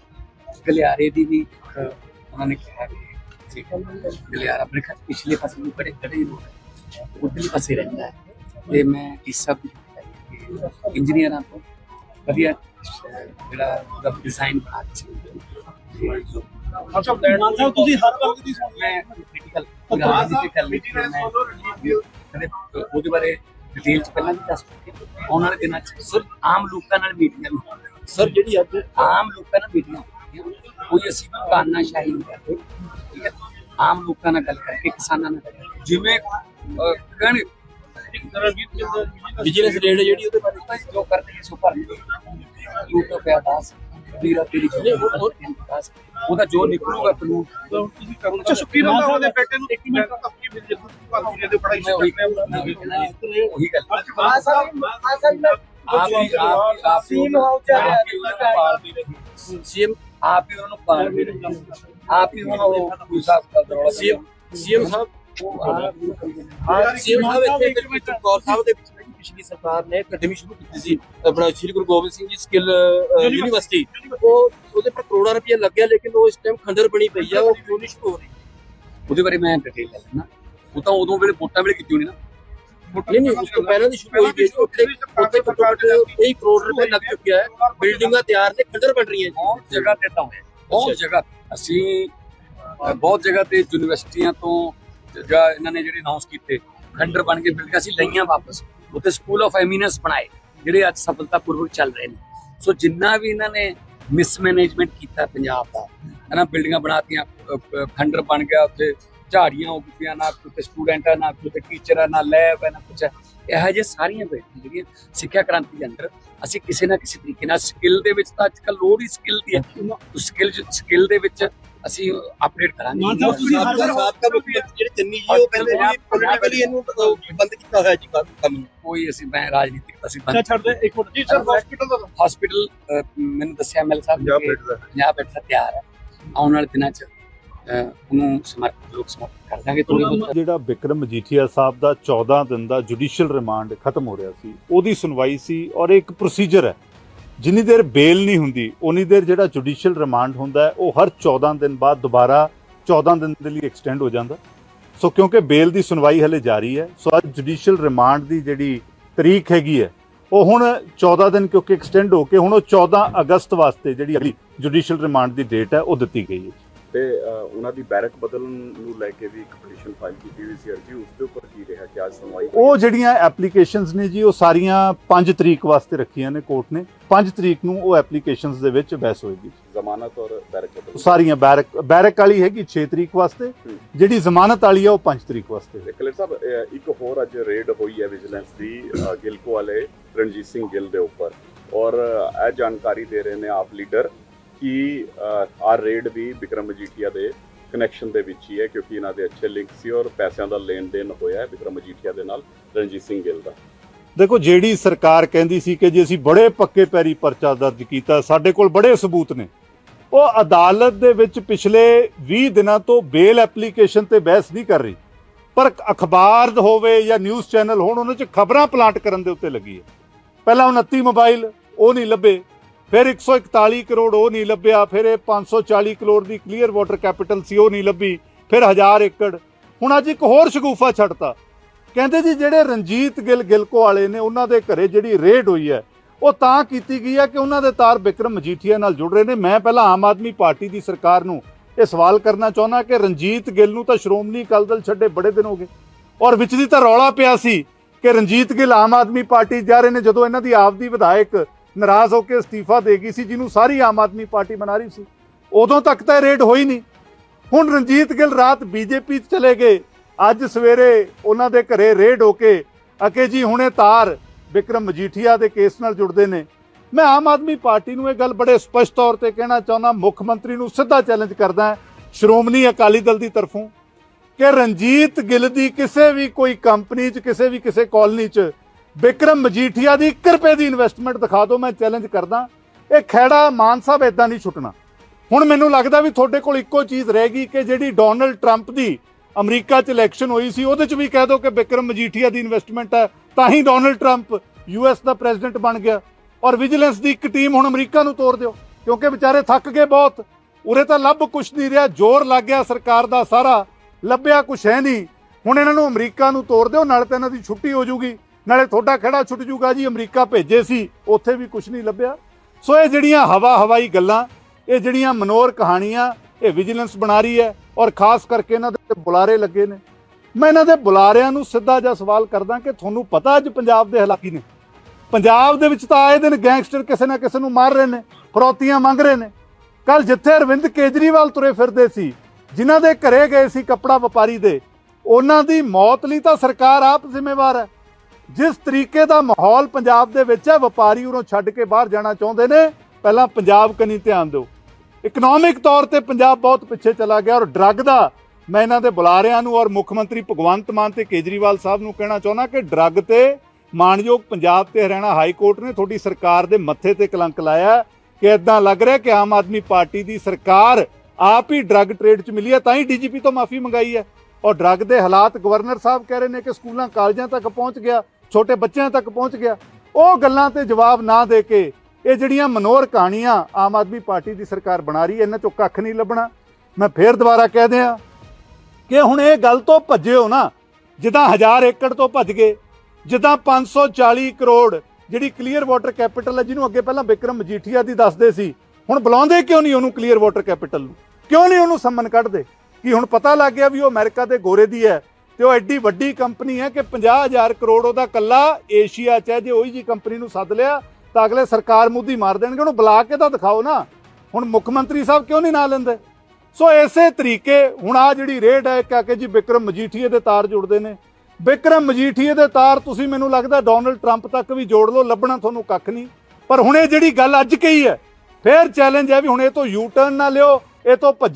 ਗਲਿਆਰੇ ਦੀ ਵੀ ਅਹ, ਉਹਨਾਂ ਨੇ ਕਿਹਾ ਕਿ ਜੀ ਗਲਿਆਰਾ ਆਪਣੇ ਖਤ ਪਿਛਲੇ ਪਾਸੇ ਨੂੰ ਬੜੇ ਖੜੇ ਨੂੰ ਉਧਰਲੇ ਪਾਸੇ ਰਹਿੰਦਾ ਹੈ ਤੇ ਮੈਂ ਇਸ ਸਭ ਇੰਜੀਨੀਅਰਾਂ ਤੋਂ ਵਧੀਆ ਅਹ, ਜਿਹੜਾ ਉਹਦਾ ਡਿਜ਼ਾਈਨ ਬਣਾ ਕੇ ਤੇ ਜੋ ਅੱਛਾ ਮਾਨ ਸਾਹਿਬ ਤੁਸੀਂ ਹਰ ਵਕਤ ਦੀ ਮੈਂ ਕ੍ਰਿਟੀਕਲ ਰਾਜਨੀਤਿਕ ਕਰ ਲਈ ਮੈਂ ਕਦੇ ਉਹਦੇ ਬਾਰੇ ਡਿਟੇਲ ਚ ਪਹਿਲਾਂ ਵੀ ਦੱਸ ਚੁੱਕੇ ਆਉਣ ਵਾਲੇ ਦਿਨਾਂ ਚ ਸਿਰਫ ਆਮ ਲੋਕਾਂ ਨਾਲ ਮੀਟਿੰਗਾਂ ਵੀ ਹੋਣਗੀਆਂ। ਸਰ ਜਿਹੜੀ ਅੱਜ ਆਮ ਲੋਕਾਂ ਨਾਲ ਮੀਟਿੰਗਾਂ ਹੋਣਗੀਆਂ। ਕੋਈ ਅਸੀਂ ਤਾਨਾਸ਼ਾਹੀ ਨਹੀਂ ਕਰਦੇ ਠੀਕ ਹੈ? ਆਮ ਲੋਕਾਂ ਨਾਲ ਗੱਲ ਕਰਕੇ ਕਿਸਾਨਾਂ ਨਾਲ ਜਿਵੇਂ ਅਹ, ਕਹਿਣ ਵਿਜੀਲੈਂਸ ਰੇਡ ਜਿਹੜੀ ਉਹਦੇ ਬਾਰੇ ਜੋ ਕਰਦੇ ਸੋ ਤੂੰ ਤਾਂ ਪਿਆ ਦਾਸ ਤੇਰੀ ਜੋ ਦਾਸ ਉਹਦਾ ਜੋ ਨਿਕਲੂਗਾ ਕਾਨੂੰਨ ਤੁਸੀਂ ਕਰੋ ਅੱਛਾ ਸੁੱਕੀ ਰਾਮ ਸਾਹਿਬ ਦੇ ਬੇਟੇ ਨੂੰ ਇੱਕ ਮਿੰਟ। ਆਪਣੀ ਵਿਜੇ ਭਾਰਤੀ ਦੇ ਪੜਾਈ ਉਹੀ ਮੈਂ ਉਹੀ ਕਹਿਣਾ ਹੈ, ਉਹੀ ਗੱਲ ਆਪ ਹੀ ਆਪ ਆਪ ਹੀ ਪਾਲਦੀ ਰਹੀ। ਸੀਐਮ ਆਪ ਹੀ ਉਹਨੂੰ ਪਾਲਦੀ ਰਹੀ। ਆਪ ਹੀ ਉਹਨੂੰ ਉਹ ਦੂਸਰਾ ਕਰਦਾ ਸੀਐਮ ਸੀਐਮ ਸਾਹਿਬ ਸੀਐਮ ਸਾਹਿਬ ਇੱਥੇ ਇੱਕ ਮਿੰਟ। ਚਮਕੌਰ ਸਾਹਿਬ ਦੇ ਵਿੱਚ ਪਿਛਲੀ ਸਰਕਾਰ ਨੇ ਅਕੈਡਮੀ ਸ਼ੁਰੂ ਕੀਤੀ ਸੀ। ਆਪਣਾ ਸ਼੍ਰੀ ਗੁਰੂ ਗੋਬਿੰਦ ਸਿੰਘ ਜੀ ਸਕਿੱਲ ਯੂਨੀਵਰਸਿਟੀ। ਉਹ ਉਹਦੇ ਪਰ ਕਰੋੜਾਂ ਰੁਪਏ ਲੱਗਿਆ ਲੇਕਿਨ ਉਹ ਇਸ ਟਾਈਮ ਖੰਡਰ ਬਣੀ ਪਈ ਆ ਉਹ ਕਿਉਂ ਨਹੀਂ ਸ਼ੁਰੂ ਹੋ ਰਹੀ। ਉਹਦੇ ਬਾਰੇ ਮੈਂ ਡਿਟੇਲ ਲੈ ਲੈਣਾ ਉਹ ਤਾਂ ਉਦੋਂ ਵੇਲੇ ਵੋਟਾਂ ਵੇਲੇ ਕੀਤੀ ਹੋਣੀ ਨਾ। ਨਹੀਂ ਨਹੀਂ ਉਸ ਤੋਂ ਪਹਿਲਾਂ ਦੀ ਸ਼ੁਰੂ ਹੋਈ ਗਈ। ਉੱਥੇ ਉੱਥੇ ਘੱਟੋ ਘੱਟ 23 ਕਰੋੜ ਰੁਪਏ ਲੱਗ ਚੁੱਕਿਆ ਹੈ। ਬਿਲਡਿੰਗਾਂ ਤਿਆਰ ਨੇ ਖੰਡਰ ਬਣ ਰਹੀਆਂ ਜੀ ਬਹੁਤ ਜਗ੍ਹਾ ਤੇ ਤਾਂ ਹੋਇਆ। ਬਹੁਤ ਜਗ੍ਹਾ। ਅਸੀਂ ਬਹੁਤ ਜਗ੍ਹਾ ਤੇ ਯੂਨੀਵਰਸਿਟੀਆਂ ਤੋਂ ਜਾਂ ਇਹਨਾਂ ਨੇ ਜਿਹੜੇ ਅਨਾਉਂਸ ਕੀਤੇ ਖੰਡਰ ਬਣ ਕੇ ਬਿਲਡਿੰਗਾਂ ਅਸੀਂ ਲਈਆਂ ਵਾਪਸ। ਉੱਥੇ ਸਕੂਲ ਆਫ ਐਮੀਨੈਂਸ ਬਣਾਏ ਜਿਹੜੇ ਅੱਜ ਸਫਲਤਾਪੂਰਵਕ ਚੱਲ ਰਹੇ ਨੇ। ਸੋ ਜਿੰਨਾ ਵੀ ਇਹਨਾਂ ਨੇ ਮਿਸਮੈਨੇਜਮੈਂਟ ਕੀਤਾ ਪੰਜਾਬ ਦਾ ਹਨਾ ਬਿਲਡਿੰਗਾਂ ਬਣਾਤੀਆਂ ਅਹ, ਖੰਡਰ ਬਣ ਗਿਆ ਉੱਥੇ ਝਾੜੀਆਂ ਹੋ ਗਈਆਂ ਨਾ ਕੋਈ ਸਟੂਡੈਂਟ ਆ ਨਾ ਕੋਈ ਟੀਚਰ ਆ ਨਾ ਲੈਬ ਹੈ ਨਾ ਕੁਝ ਇਹੋ ਜਿਹੇ ਸਾਰੀਆਂ ਬੈਠੀਆਂ ਜਿਹੜੀਆਂ ਸਿੱਖਿਆ ਕ੍ਰਾਂਤੀ ਦੇ ਅੰਦਰ ਅਸੀਂ ਕਿਸੇ ਨਾ ਕਿਸੇ ਤਰੀਕੇ ਨਾਲ ਸਕਿੱਲ ਦੇ ਵਿੱਚ ਤਾਂ ਅੱਜ ਕੱਲ੍ਹ ਲੋੜ ਹੀ ਸਕਿੱਲ ਦੀ ਹੈ। ਸਕਿੱਲ ਸਕਿੱਲ ਦੇ ਵਿੱਚ ਅਸੀਂ ਅਪਡੇਟ ਕਰਾਂਗੇ। ਸਾਬਕਾ ਮੁੱਖ ਮੰਤਰੀ ਜਿਹੜੇ ਚੰਨੀ ਜੀ ਉਹ ਕਹਿੰਦੇ ਵੀ ਪੋਲੀਟੀਕਲੀ ਇਹਨੂੰ ਬੰਦ ਕੀਤਾ ਹੋਇਆ ਜੀ ਕੰਮ ਕੋਈ ਅਸੀਂ ਮੈਂ ਰਾਜਨੀਤਿਕ ਅਸੀਂ ਅੱਛਾ ਛੱਡ ਦੇ ਇੱਕ ਮਿੰਟ। ਜੀ ਸਰ ਹਸਪੀਟਲ ਦਾ ਹਸਪੀਟਲ ਮੈਨੂੰ ਦੱਸਿਆ ਐਮਐਲ ਸਾਹਿਬ ਨੇ ਕਿ ਪੰਜਾਬ ਬੈਠ ਦਾ ਤਿਆਰ ਹੈ। ਆਉਣ ਵਾਲੇ ਦਿਨਾਂ 'ਚ ਉਹਨੂੰ ਸਮਰਪਿਤ ਲੋਕ ਸਮਰਪਿਤ ਕਰ ਦਾਂਗੇ ਥੋੜੀ ਬਹੁਤ। ਜਿਹੜਾ ਵਿਕਰਮ ਮਜੀਠੀਆ ਸਾਹਿਬ ਦਾ 14 ਦਿਨ ਦਾ ਜੁਡੀਸ਼ੀਅਲ ਰਿਮਾਂਡ ਖਤਮ ਹੋ ਰਿਹਾ ਸੀ ਉਹਦੀ ਸੁਣਵਾਈ ਸੀ ਔਰ ਇੱਕ ਪ੍ਰੋਸੀਜਰ ਹੈ। ਜਿੰਨੀ ਦੇਰ ਬੇਲ ਨਹੀਂ ਹੁੰਦੀ ਉਨੀ ਦੇਰ ਜਿਹੜਾ ਜੁਡੀਸ਼ੀਅਲ ਰਿਮਾਂਡ ਹੁੰਦਾ ਉਹ ਹਰ 14 ਦਿਨ ਬਾਅਦ ਦੁਬਾਰਾ 14 ਦਿਨ ਦੇ ਲਈ ਐਕਸਟੈਂਡ ਹੋ ਜਾਂਦਾ। ਸੋ ਕਿਉਂਕਿ ਬੇਲ ਦੀ ਸੁਣਵਾਈ ਹਲੇ ਜਾਰੀ ਹੈ ਸੋ ਅੱਜ ਜੁਡੀਸ਼ੀਅਲ ਰਿਮਾਂਡ ਦੀ ਜਿਹੜੀ ਤਰੀਕ ਹੈਗੀ ਹੈ, ਉਹ ਹੁਣ 14 ਦਿਨ ਕਿਉਂਕਿ ਐਕਸਟੈਂਡ ਹੋ ਕੇ ਹੁਣ ਉਹ 14 ਅਗਸਤ ਵਾਸਤੇ ਜਿਹੜੀ ਅਗਲੀ ਜੁਡੀਸ਼ੀਅਲ ਰਿਮਾਂਡ ਦੀ ਡੇਟ ਹੈ, ਉਹ ਦਿੱਤੀ ਗਈ ਹੈ। ਤੇ ਉਹਨਾਂ ਦੀ ਬੈਰਕ ਬਦਲਣ ਨੂੰ ਲੈ ਕੇ ਵੀ ਇੱਕ ਪਟੀਸ਼ਨ ਫਾਈਲ ਕੀਤੀ ਹੋਈ ਸੀ ਅਰਜੀ ਉਸ ਦੇ ਉੱਪਰ ਕੀ ਰਿਹਾ? ਕਿ ਅੱਜ ਸੁਣਵਾਈ? ਉਹ ਜਿਹੜੀਆਂ ਐਪਲੀਕੇਸ਼ਨਸ ਨੇ ਜੀ ਉਹ ਸਾਰੀਆਂ 5 ਤਰੀਕ ਵਾਸਤੇ ਰੱਖੀਆਂ ਨੇ ਕੋਰਟ ਨੇ। 5 ਤਰੀਕ ਨੂੰ ਉਹ ਐਪਲੀਕੇਸ਼ਨਸ ਦੇ ਵਿੱਚ ਬਹਿਸ ਹੋਏਗੀ। ਜ਼ਮਾਨਤ ਔਰ ਬੈਰਕ ਉਹ ਬਦਲਣ ਸਾਰੀਆਂ ਬੈਰਕ ਬੈਰਕ ਵਾਲੀ ਹੈਗੀ 6 ਤਰੀਕ ਵਾਸਤੇ। ਜਿਹੜੀ ਜ਼ਮਾਨਤ ਵਾਲੀ ਆ ਉਹ 5 ਤਰੀਕ ਵਾਸਤੇ। ਕਲਰ ਸਾਹਿਬ ਇੱਕ ਹੋਰ ਅੱਜ ਰੇਡ ਹੋਈ ਹੈ ਵਿਜੀਲੈਂਸ ਦੀ ਗਿਲਕੋ ਵਾਲੇ ਰਣਜੀਤ ਸਿੰਘ ਗਿੱਲ ਦੇ ਉੱਪਰ। ਔਰ ਇਹ ਜਾਣਕਾਰੀ ਦੇ ਰਹੇ ਨੇ ਆਪ ਲੀਡਰ ਕਿ ਅ, ਰੇਡ ਵੀ ਵਿਕਰਮ ਮਜੀਠੀਆ ਦੇ ਕਨੈਕਸ਼ਨ ਦੇ ਵਿੱਚ ਹੀ ਹੈ ਕਿਉਂਕਿ ਇਹਨਾਂ ਦੇ ਅੱਛੇ ਲਿੰਕ ਸੀ ਔਰ ਪੈਸਿਆਂ ਦਾ ਲੈਣ ਦੇਣ ਹੋਇਆ ਹੈ ਵਿਕਰਮ ਮਜੀਠੀਆ ਦੇ ਨਾਲ ਰਣਜੀਤ ਸਿੰਘ ਗਿੱਲ ਦਾ। ਦੇਖੋ ਜਿਹੜੀ ਸਰਕਾਰ ਕਹਿੰਦੀ ਸੀ ਕਿ ਜੇ ਅਸੀਂ ਬੜੇ ਪੱਕੇ ਪੈਰੀ ਪਰਚਾ ਦਰਜ ਕੀਤਾ ਸਾਡੇ ਕੋਲ ਬੜੇ ਸਬੂਤ ਨੇ। ਉਹ ਅਦਾਲਤ ਦੇ ਵਿੱਚ ਪਿਛਲੇ 20 ਦਿਨਾਂ ਤੋਂ ਬੇਲ ਐਪਲੀਕੇਸ਼ਨ ਤੇ ਬਹਿਸ ਨਹੀਂ ਕਰ ਰਹੀ। ਪਰ ਅਖਬਾਰ ਹੋਵੇ ਜਾਂ ਨਿਊਜ਼ ਚੈਨਲ ਹੋਣ ਉਹਨਾਂ 'ਚ ਖਬਰਾਂ ਪਲਾਂਟ ਕਰਨ ਦੇ ਉੱਤੇ ਲੱਗੀ ਹੈ। ਪਹਿਲਾਂ 29 ਮੋਬਾਈਲ ਉਹ ਨਹੀਂ ਲੱਭੇ। ਫਿਰ 141 ਕਰੋੜ ਉਹ ਨਹੀਂ ਲੱਭਿਆ, ਫਿਰ ਇਹ 540 ਕਰੋੜ ਦੀ ਕਲੀਅਰ ਵਾਟਰ ਕੈਪੀਟਲ ਸੀ, ਉਹ ਨਹੀਂ ਲੱਭੀ, ਫਿਰ 1000 ਏਕੜ। ਹੁਣ ਅੱਜ ਇੱਕ ਹੋਰ ਸ਼ਗੂਫਾ ਛੱਡਤਾ। ਕਹਿੰਦੇ ਜੀ ਜਿਹੜੇ ਰਣਜੀਤ ਗਿੱਲ ਗਿਲਕੋ ਵਾਲੇ ਨੇ, ਉਹਨਾਂ ਦੇ ਘਰੇ ਜਿਹੜੀ ਰੇਡ ਹੋਈ ਹੈ, ਉਹ ਤਾਂ ਕੀਤੀ ਗਈ ਹੈ ਕਿ ਉਹਨਾਂ ਦੇ ਤਾਰ ਬਿਕਰਮ ਮਜੀਠੀਆ ਨਾਲ ਜੁੜ ਰਹੇ ਨੇ। ਮੈਂ ਪਹਿਲਾਂ ਆਮ ਆਦਮੀ ਪਾਰਟੀ ਦੀ ਸਰਕਾਰ ਨੂੰ ਇਹ ਸਵਾਲ ਕਰਨਾ ਚਾਹੁੰਦਾ ਕਿ ਰਣਜੀਤ ਗਿੱਲ ਨੂੰ ਤਾਂ ਸ਼੍ਰੋਮਣੀ ਅਕਾਲੀ ਦਲ ਛੱਡੇ ਬੜੇ ਦਿਨ ਹੋ ਗਏ, ਔਰ ਵਿੱਚ ਦੀ ਤਾਂ ਰੌਲਾ ਪਿਆ ਸੀ ਕਿ ਰਣਜੀਤ ਗਿੱਲ ਆਮ ਆਦਮੀ ਪਾਰਟੀ ਜਾ ਰਹੇ ਨੇ, ਜਦੋਂ ਇਹਨਾਂ ਦੀ ਆਪਦੀ ਵਿਧਾਇਕ ਨਾਰਾਜ਼ ਹੋ ਕੇ ਅਸਤੀਫਾ ਦੇ ਗਈ ਸੀ, ਜਿਹਨੂੰ ਸਾਰੀ ਆਮ ਆਦਮੀ ਪਾਰਟੀ ਬਣਾ ਰਹੀ ਸੀ। ਉਦੋਂ ਤੱਕ ਤਾਂ ਰੇਡ ਹੋਈ ਨਹੀਂ। ਹੁਣ ਰਣਜੀਤ ਗਿੱਲ ਰਾਤ ਬੀਜੇਪੀ 'ਚ ਚਲੇ ਗਏ। ਅੱਜ ਸਵੇਰੇ ਉਹਨਾਂ ਦੇ ਘਰੇ ਰੇਡ ਹੋ ਕੇ ਅਕੇ ਜੀ, ਹੁਣੇ ਤਾਰ ਵਿਕਰਮ ਮਜੀਠੀਆ ਦੇ ਕੇਸ ਨਾਲ ਜੁੜਦੇ ਨੇ। ਮੈਂ ਆਮ ਆਦਮੀ ਪਾਰਟੀ ਨੂੰ ਇਹ ਗੱਲ ਬੜੇ ਸਪਸ਼ਟ ਤੌਰ ਤੇ ਕਹਿਣਾ ਚਾਹੁੰਦਾ, ਮੁੱਖ ਮੰਤਰੀ ਨੂੰ ਸਿੱਧਾ ਚੈਲੰਜ ਕਰਦਾ ਸ਼੍ਰੋਮਣੀ ਅਕਾਲੀ ਦਲ ਦੀ ਤਰਫੋਂ, ਕਿ ਰਣਜੀਤ ਗਿੱਲ ਦੀ ਕਿਸੇ ਵੀ ਕੋਈ ਕੰਪਨੀ 'ਚ, ਕਿਸੇ ਵੀ ਕਿਸੇ ਕਾਲਨੀ 'ਚ ਬਿਕਰਮ ਮਜੀਠੀਆ ਦੀ 1 ਰੁਪਏ ਦੀ ਇਨਵੈਸਟਮੈਂਟ ਦਿਖਾ ਦਿਓ, ਮੈਂ ਚੈਲੰਜ ਕਰਦਾ। ਇਹ ਖੈੜਾ ਮਾਨ ਸਾਹਿਬ ਇਦਾਂ ਨਹੀਂ ਛੁੱਟਣਾ। ਹੁਣ ਮੈਨੂੰ ਲੱਗਦਾ ਵੀ ਤੁਹਾਡੇ ਕੋਲ ਇੱਕੋ ਚੀਜ਼ ਰਹਿ ਗਈ ਕਿ ਜਿਹੜੀ ਡੋਨਲਡ ਟਰੰਪ ਦੀ ਅਮਰੀਕਾ 'ਚ ਇਲੈਕਸ਼ਨ ਹੋਈ ਸੀ, ਉਹਦੇ 'ਚ ਵੀ ਕਹਿ ਦਿਓ ਕਿ ਬਿਕਰਮ ਮਜੀਠੀਆ ਦੀ ਇਨਵੈਸਟਮੈਂਟ ਹੈ, ਤਾਂ ਹੀ ਡੋਨਲਡ ਟਰੰਪ ਯੂਐਸ ਦਾ ਪ੍ਰੈਜ਼ੀਡੈਂਟ ਬਣ ਗਿਆ। ਔਰ ਵਿਜੀਲੈਂਸ ਦੀ ਇੱਕ ਟੀਮ ਹੁਣ ਅਮਰੀਕਾ ਨੂੰ ਤੋੜ ਦਿਓ, ਕਿਉਂਕਿ ਵਿਚਾਰੇ ਥੱਕ ਗਏ ਬਹੁਤ। ਉਰੇ ਤਾਂ ਲੱਭ ਕੁਛ ਨਹੀਂ ਰਿਹਾ, ਜ਼ੋਰ ਲੱਗ ਗਿਆ ਸਰਕਾਰ ਦਾ ਸਾਰਾ, ਲੱਭਿਆ ਕੁਛ ਹੈ ਨਹੀਂ। ਹੁਣ ਇਹਨਾਂ ਨੂੰ ਅਮਰੀਕਾ ਨੂੰ ਤੋੜ ਦਿਓ, ਨਾਲੇ ਤਾਂ ਇਹਨਾਂ ਦੀ ਛੁੱਟੀ ਹੋ ਜੂਗੀ। ਨਾਲੇ ਤੁਹਾਡਾ ਖੜਾ ਛੁੱਟ ਜੂਗਾ ਜੀ, ਅਮਰੀਕਾ ਭੇਜੇ ਸੀ, ਉੱਥੇ ਵੀ ਕੁਛ ਨਹੀਂ ਲੱਭਿਆ। ਸੋ ਇਹ ਜਿਹੜੀਆਂ ਹਵਾ ਹਵਾਈ ਗੱਲਾਂ, ਇਹ ਜਿਹੜੀਆਂ ਮਨੋਰ ਕਹਾਣੀਆਂ, ਇਹ ਵਿਜੀਲੈਂਸ ਬਣਾ ਰਹੀ ਹੈ ਔਰ ਖਾਸ ਕਰਕੇ ਇਹਨਾਂ ਦੇ ਬੁਲਾਰੇ ਲੱਗੇ ਨੇ। ਮੈਂ ਇਹਨਾਂ ਦੇ ਬੁਲਾਰਿਆਂ ਨੂੰ ਸਿੱਧਾ ਜਿਹਾ ਸਵਾਲ ਕਰਦਾ ਕਿ ਤੁਹਾਨੂੰ ਪਤਾ ਅੱਜ ਪੰਜਾਬ ਦੇ ਹਾਲਾਕੀ ਨੇ? ਪੰਜਾਬ ਦੇ ਵਿੱਚ ਤਾਂ ਆਏ ਦਿਨ ਗੈਂਗਸਟਰ ਕਿਸੇ ਨਾ ਕਿਸੇ ਨੂੰ ਮਾਰ ਰਹੇ ਨੇ, ਫਰੋਤੀਆਂ ਮੰਗ ਰਹੇ ਨੇ। ਕੱਲ ਜਿੱਥੇ ਅਰਵਿੰਦ ਕੇਜਰੀਵਾਲ ਤੁਰੇ ਫਿਰਦੇ ਸੀ, ਜਿਨ੍ਹਾਂ ਦੇ ਘਰੇ ਗਏ ਸੀ ਕੱਪੜਾ ਵਪਾਰੀ ਦੇ, ਉਹਨਾਂ ਦੀ ਮੌਤ ਲਈ ਤਾਂ ਸਰਕਾਰ ਆਪ ਜ਼ਿੰਮੇਵਾਰ ਹੈ। ਜਿਸ ਤਰੀਕੇ ਦਾ ਮਾਹੌਲ ਪੰਜਾਬ ਦੇ ਵਿੱਚ ਹੈ, ਵਪਾਰੀ ਉਰੋਂ ਛੱਡ ਕੇ ਬਾਹਰ ਜਾਣਾ ਚਾਹੁੰਦੇ ਨੇ, ਪਹਿਲਾਂ ਪੰਜਾਬ ਕਨੀ ਧਿਆਨ ਦਿਓ। ਇਕਨੋਮਿਕ ਤੌਰ ਤੇ ਪੰਜਾਬ ਬਹੁਤ ਪਿੱਛੇ ਚਲਾ ਗਿਆ ਔਰ ਡਰੱਗ ਦਾ ਮੈਂ ਇਹਨਾਂ ਦੇ ਬੁਲਾਰਿਆਂ ਨੂੰ ਔਰ ਮੁੱਖ ਮੰਤਰੀ ਭਗਵੰਤ ਮਾਨ ਤੇ ਕੇਜਰੀਵਾਲ ਸਾਹਿਬ ਨੂੰ ਕਹਿਣਾ ਚਾਹੁੰਦਾ ਕਿ ਡਰੱਗ ਤੇ ਮਾਨਯੋਗ ਪੰਜਾਬ ਤੇ ਹਰਿਆਣਾ ਹਾਈ ਕੋਰਟ ਨੇ ਤੁਹਾਡੀ ਸਰਕਾਰ ਦੇ ਮੱਥੇ ਤੇ ਕਲੰਕ ਲਾਇਆ ਕਿ ਇਦਾਂ ਲੱਗ ਰਿਹਾ ਕਿ ਆਮ ਆਦਮੀ ਪਾਰਟੀ ਦੀ ਸਰਕਾਰ ਆਪ ਹੀ ਡਰੱਗ ਟ੍ਰੇਡ 'ਚ ਮਿਲੀ ਹੈ, ਤਾਂ ਹੀ ਡੀਜੀਪੀ ਤੋਂ ਮਾਫੀ ਮੰਗਾਈ ਹੈ। ਔਰ ਡਰੱਗ ਦੇ ਹਾਲਾਤ ਗਵਰਨਰ ਸਾਹਿਬ ਕਹਿ ਰਹੇ ਨੇ ਕਿ ਸਕੂਲਾਂ, ਕਾਲਜਾਂ ਤੱਕ ਪਹੁੰਚ ਗਿਆ। ਛੋਟੇ ਬੱਚਿਆਂ ਤੱਕ ਪਹੁੰਚ ਗਿਆ। ਉਹ ਗੱਲਾਂ ਤੇ ਜਵਾਬ ਨਾ ਦੇ ਕੇ ਇਹ ਜਿਹੜੀਆਂ ਮਨੋਰ ਕਹਾਣੀਆਂ ਆਮ ਆਦਮੀ ਪਾਰਟੀ ਦੀ ਸਰਕਾਰ ਬਣਾ ਰਹੀ ਹੈ, ਇਹਨਾਂ ਚੋਂ ਕੱਖ ਨਹੀਂ ਲੱਭਣਾ। ਮੈਂ ਫੇਰ ਦੁਬਾਰਾ ਕਹਿ ਦਿਆਂ ਕਿ ਹੁਣ ਇਹ ਗੱਲ ਤੋਂ ਭੱਜਿਓ ਨਾ, ਜਿੱਦਾਂ 1000 ਏਕੜ ਤੋਂ ਭੱਜ ਗਏ, ਜਿੱਦਾਂ 540 ਕਰੋੜ ਜਿਹੜੀ ਕਲੀਅਰ ਵਾਟਰ ਕੈਪੀਟਲ ਹੈ, ਜਿਹਨੂੰ ਅੱਗੇ ਪਹਿਲਾਂ ਵਿਕਰਮ ਮਜੀਠੀਆ ਦੀ ਦੱਸਦੇ ਸੀ, ਹੁਣ ਬੁਲਾਉਂਦੇ ਕਿਉਂ ਨਹੀਂ ਉਹਨੂੰ ਕਲੀਅਰ ਵਾਟਰ ਕੈਪੀਟਲ ਨੂੰ? ਕਿਉਂ ਨਹੀਂ ਉਹਨੂੰ ਸੰਮਨ ਕੱਢਦੇ? ਕਿ ਹੁਣ ਪਤਾ ਲੱਗ ਗਿਆ ਵੀ ਉਹ ਅਮਰੀਕਾ ਦੇ ਗੋਰੇ ਦੀ ਹੈ? ਤੇ ਉਹ ਐਡੀ ਵੱਡੀ ਕੰਪਨੀ ਹੈ ਕਿ 50000 ਕਰੋੜ ਉਹਦਾ ਕੱਲਾ ਏਸ਼ੀਆ 'ਚ ਹੈ, ਜੇ ਉਹੀ ਜੀ ਕੰਪਨੀ ਨੂੰ ਸੱਦ ਲਿਆ, ਤਾਂ ਅਗਲੇ ਸਰਕਾਰ ਮੁੱਦੀ ਮਾਰ ਦੇਣਗੇ। ਉਹਨੂੰ ਬੁਲਾ ਕੇ ਤਾਂ ਦਿਖਾਓ ਨਾ। ਹੁਣ ਮੁੱਖ ਮੰਤਰੀ ਸਾਹਿਬ ਕਿਉਂ ਨਹੀਂ ਨਾਲ ਲੈਂਦੇ? ਸੋ ਇਸੇ ਤਰੀਕੇ ਹੁਣ ਆ ਜਿਹੜੀ ਰੇਡ ਹੈ ਕਿ ਕੇ ਜੀ ਵਿਕਰਮ ਮਜੀਠੀਏ ਦੇ ਤਾਰ ਜੁੜਦੇ ਨੇ। ਵਿਕਰਮ ਮਜੀਠੀਏ ਦੇ ਤਾਰ ਤੁਸੀਂ ਮੈਨੂੰ ਲੱਗਦਾ ਡੋਨਲਡ ਟਰੰਪ ਤੱਕ ਵੀ ਜੋੜ ਲਓ, ਲੱਭਣਾ ਤੁਹਾਨੂੰ ਕੱਖ ਨਹੀਂ। ਪਰ ਹੁਣ ਇਹ ਜਿਹੜੀ ਗੱਲ ਅੱਜ ਕਹੀ ਹੈ, ਫੇਰ ਚੈਲੰਜ ਹੈ ਵੀ ਹੁਣ ਇਹ ਤੋਂ ਯੂ ਟਰਨ ਨਾ ਲਿਓ, ਇਹ ਤੋਂ ਭੱਜ